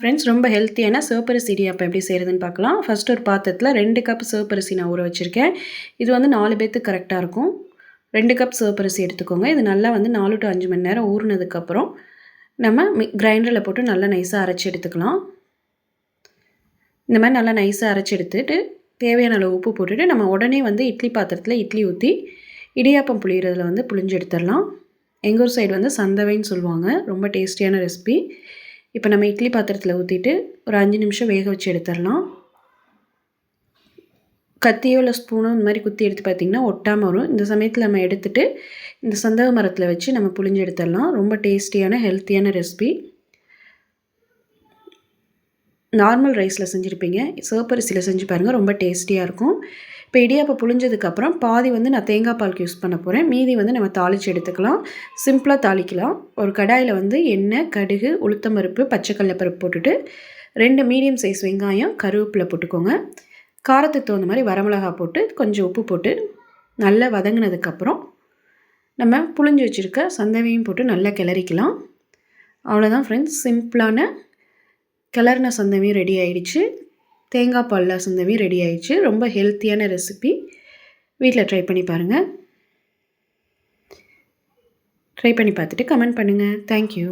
Friends ரொம்ப ஹெல்த்தியான சிவப்பரிசி இடியாப்பம் எப்படி செய்கிறதுன்னு பார்க்கலாம். ஃபஸ்ட் ஒரு பாத்திரத்தில் ரெண்டு கப் சிவப்பரிசி நான் ஊற வச்சுருக்கேன். இது வந்து நாலு பேர்த்துக்கு கரெக்டாக இருக்கும். ரெண்டு கப் சிவப்பரிசி எடுத்துக்கோங்க. இது நல்லா வந்து நாலு டு அஞ்சு மணி நேரம் ஊறினதுக்கப்புறம் நம்ம கிரைண்டரில் போட்டு நல்லா நைஸாக அரைச்சி எடுத்துக்கலாம். இந்த மாதிரி நல்லா நைஸாக அரைச்சி எடுத்துட்டு தேவையான அளவு உப்பு போட்டுட்டு நம்ம உடனே வந்து இட்லி பாத்திரத்தில் இட்லி ஊற்றி இடியாப்பம் புளியறதில் வந்து புளிஞ்சு எடுத்துடலாம். எங்கள் ஊர் சைடு வந்து சந்தவைன்னு சொல்லுவாங்க. ரொம்ப டேஸ்டியான ரெசிபி இப்போ நம்ம இட்லி பாத்திரத்தில் ஊற்றிட்டு ஒரு அஞ்சு நிமிஷம் வேக வச்சு எடுத்துடலாம். கத்தியோ இல்லை ஸ்பூனோ இந்த மாதிரி குத்தி எடுத்து பார்த்திங்கன்னா ஒட்டாமல் வரும். இந்த சமயத்தில் நம்ம எடுத்துகிட்டு இந்த சந்தக மரத்தில் வச்சு நம்ம புளிஞ்சு எடுத்துடலாம். ரொம்ப டேஸ்டியான ஹெல்த்தியான ரெசிபி நார்மல் ரைஸில் செஞ்சுருப்பீங்க. சிவப்பரிசியில் செஞ்சு பாருங்கள் ரொம்ப டேஸ்டியாக இருக்கும். இப்போ இடியாப்பம் புழிஞ்சதுக்கப்புறம் பாதி வந்து நான் தேங்காய் பாலுக்கு யூஸ் பண்ண போகிறேன் மீதி வந்து நம்ம தாளித்து எடுத்துக்கலாம். சிம்பிளாக தாளிக்கலாம். ஒரு கடாயில் வந்து எண்ணெய் கடுகு உளுத்தம்பருப்பு பச்சைக்கடலை பருப்பு போட்டுட்டு ரெண்டு மீடியம் சைஸ் வெங்காயம் கருவேப்பிலை போட்டுக்கோங்க. காரத்துக்கு தகுந்த மாதிரி வரமிளகா போட்டு கொஞ்சம் உப்பு போட்டு நல்லா வதங்கினதுக்கப்புறம் நம்ம புளிஞ்சு வச்சுருக்க சந்தவையும் போட்டு நல்லா கிளறிக்கலாம். அவ்வளோதான் ஃப்ரெண்ட்ஸ் சிம்பிளான கிளறின சந்தவையும் ரெடி ஆகிடுச்சு தேங்காய் பால் சுந்தமே ரெடி ஆயிடுச்சு. ரொம்ப ஹெல்த்தியான ரெசிபி வீட்டில் ட்ரை பண்ணி பாருங்கள் ட்ரை பண்ணி பார்த்துட்டு கமெண்ட் பண்ணுங்கள் தேங்க்யூ